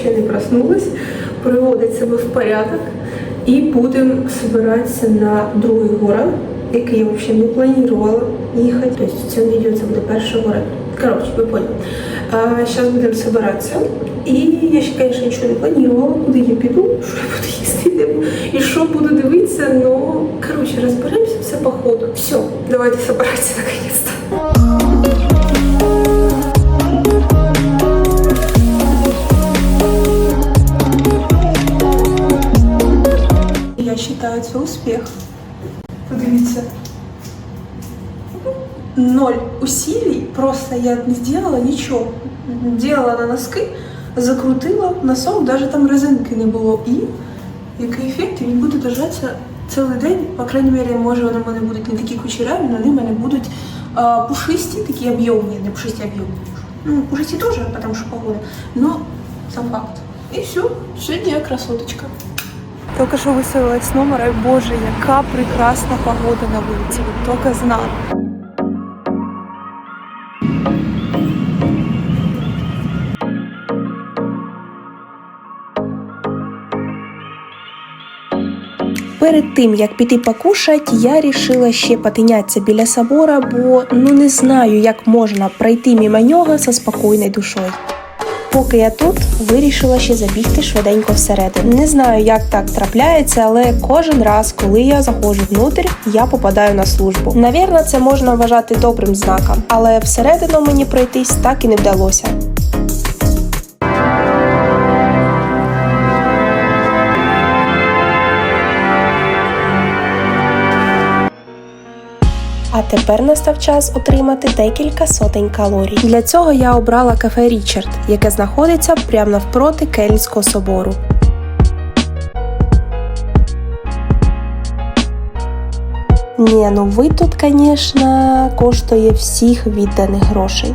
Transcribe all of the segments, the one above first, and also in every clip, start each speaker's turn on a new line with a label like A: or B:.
A: ще не проснулась, приводить себе в порядок і будемо збиратися на другий город, який я взагалі не планувала їхати. Тобто в цьому відео це буде перший город. Коротше, ви поняли. А, будемо збиратися. І я ще, звісно, нічого не планувала, куди я піду, що я буду їсти, і що буду дивитися, но, коротше, розберемося все по ходу. Все, давайте збиратися наконец-то. успіх. Подивіться. Ноль усилий, просто я не сделала нічого. Делала на носки, закрутила носок, даже там резинки не було. І який ефект, він буде держатися цілий день. По крайній мірі, може, вони в мене будуть не такі кучеряві, але вони в мене будуть а, пушисті, такі об'ємні, не пушисті а об'ємні. Ну, пушисті теж, тому що погода. Но сам факт. І все, сьогодні я красоточка. Тільки що виселилась з номера, боже, яка прекрасна погода на вулиці. Тільки знали.
B: Перед тим як піти покушать, я рішила ще потинятися біля собора, бо ну не знаю, як можна пройти мимо нього зі спокійною душою. Поки я тут, вирішила ще забігти швиденько всередину. Не знаю, як так трапляється, але кожен раз, коли я заходжу внутрь, я попадаю на службу. Навірно, це можна вважати добрим знаком, але всередину мені пройтись так і не вдалося. А тепер настав час отримати декілька сотень калорій. Для цього я обрала кафе Річард, яке знаходиться прямо навпроти Кельнського собору. Ні, ну ви тут, звісно, коштує всіх відданих грошей.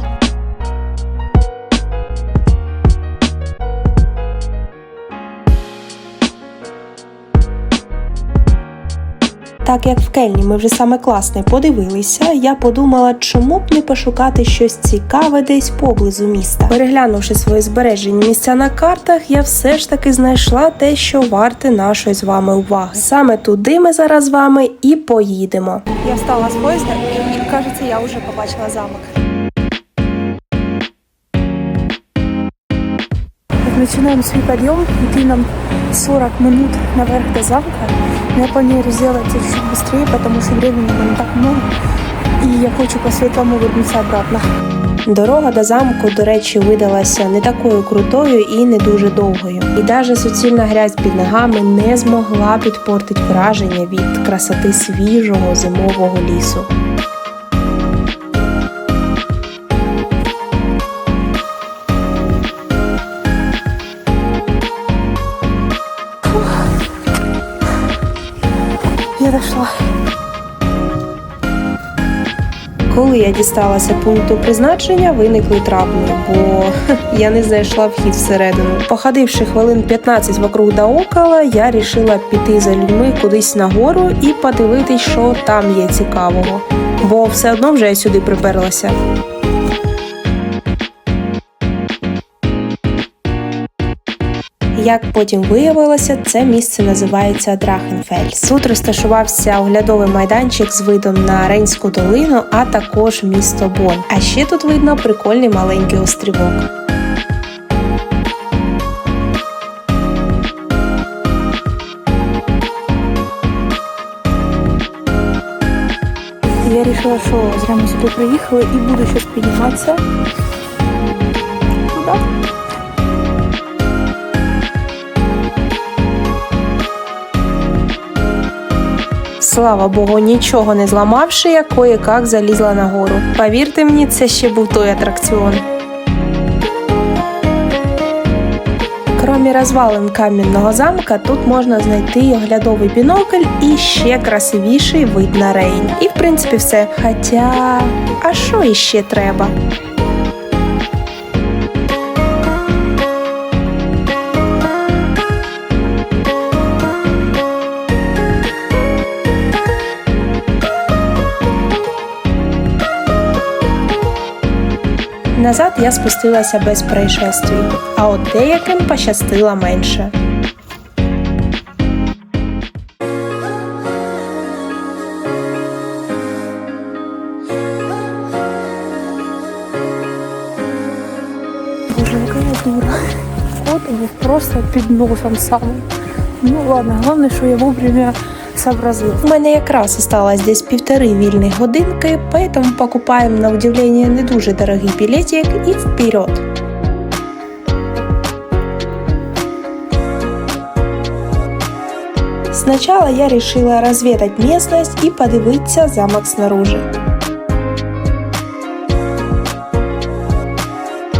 B: Так як в Кельні ми вже саме класне подивилися, я подумала, чому б не пошукати щось цікаве десь поблизу міста. Переглянувши свої збережені місця на картах, я все ж таки знайшла те, що варте нашої з вами уваги. Саме туди ми зараз з вами і поїдемо.
A: Я встала з поїзда і, кажеться, я вже побачила замок. Начинаем свой подъем. Идти нам 40 минут наверх до замка. Но я планирую сделать это чуть быстрее, потому что времени не так много. И я хочу по-светлому вернуться обратно.
B: Дорога до замку, до речі, видалася не такою крутою і не дуже довгою. І навіть суцільна грязь під ногами не змогла підпортити враження від красоти свіжого зимового лісу.
A: Я дошла.
B: Коли я дісталася пункту призначення, виникли травми, бо я не знайшла вхід всередину. Походивши хвилин 15 вокруг да около, я рішила піти за людьми кудись нагору і подивитись, що там є цікавого. Бо все одно вже я сюди приперлася. Як потім виявилося, це місце називається Драхенфельс. Тут розташувався оглядовий майданчик з видом на Рейнську долину, а також місто Бон. А ще тут видно прикольний маленький острівок.
A: Я решила, что зря мы сюда приехала и буду сейчас подниматься туда.
B: Слава Богу, нічого не зламавши, я кое-как залізла нагору. Повірте мені, це ще був той атракціон. Крім розвалин кам'яного замка, тут можна знайти й оглядовий бінокль і ще красивіший вид на Рейн. І в принципі все. Хоча, а що іще треба? Назад я спустилася без происшествий, а от деяким пощастило менше.
A: Боже, яка я дура. От був просто під носом самим. Ну ладно, головне, що я вовремя сообразила.
B: У мене якраз осталось десь півтори вільних годинки, поэтому покупаємо на удивление не дуже дорогий білетик і вперед. Сначала я решила разведать местность и подивитися замок снаружи.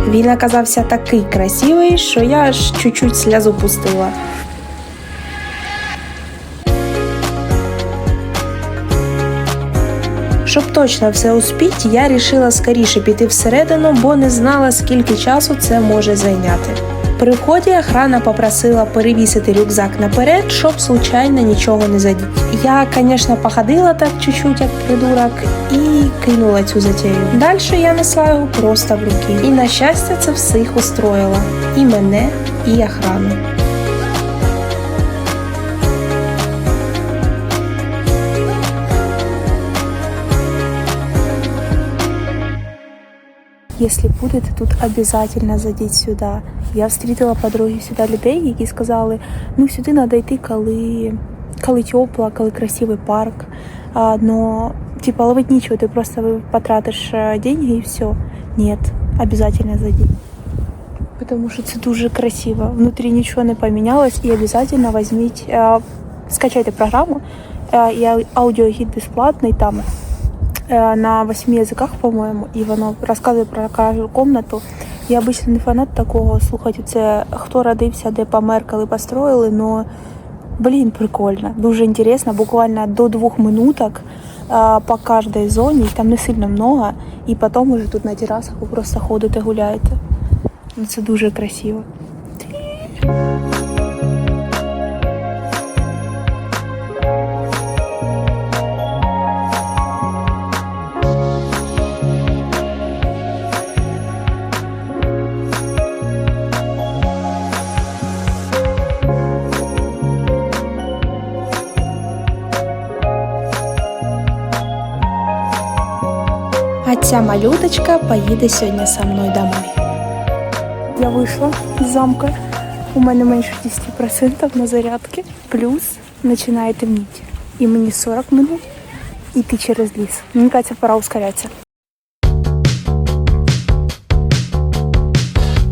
B: Він оказався такий красивий, що я аж чуть-чуть сльозу пустила. Щоб точно все успіти, я рішила скоріше піти всередину, бо не знала, скільки часу це може зайняти. При вході охрана попросила перевісити рюкзак наперед, щоб случайно нічого не задіти. Я, звісно, походила так чуть-чуть, як придурок, і кинула цю затею. Далі я несла його просто в руки. І на щастя, це всіх устроїло. І мене, і охрану.
A: Якщо будете тут обов'язково зайдіть сюди. Я встретила по сюди людей, які сказали, ну сюди треба йти, коли, коли тепло, коли красивий парк. А, но типа ловить нічого, ти просто потратиш е, деньги і все. Ні, обов'язково зайдіть. Тому що це дуже красиво. Внутрі нічого не помінялось і обов'язково візьміть, е, скачайте програму, і аудіогід безплатний там э, на восьми язиках, по-моєму, і воно розказує про кожну комнату. Я обично не фанат такого слухати. Це хто родився, де помер, коли построїли, но блін, прикольно, дуже інтересно. Буквально до двох минуток по кожній зоні, там не сильно много, і потім уже тут на терасах ви просто ходите, гуляєте. Ну, Це дуже красиво.
B: Ця малюточка поїде сьогодні со мною домой.
A: Я вийшла з замка. У мене менше 10% на зарядки. Плюс починає темніти. І мені 40 минут йти через ліс. Мені кажеться, пора ускорятися.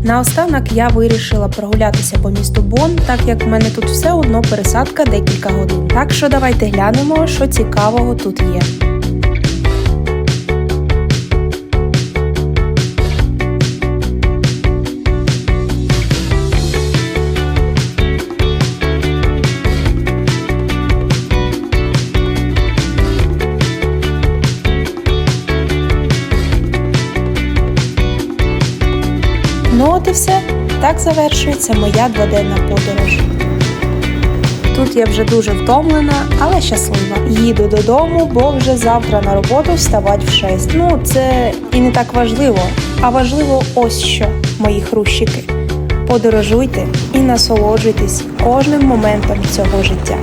B: Наостанок я вирішила прогулятися по місту Бон, так як в мене тут все одно пересадка декілька годин. Так що давайте глянемо, що цікавого тут є. От. Так завершується моя дводенна подорож. Тут я вже дуже втомлена, але щаслива. Їду додому, бо вже завтра на роботу вставати в 6. Ну, це і не так важливо. А важливо ось що, мої хрущики. Подорожуйте і насолоджуйтесь кожним моментом цього життя.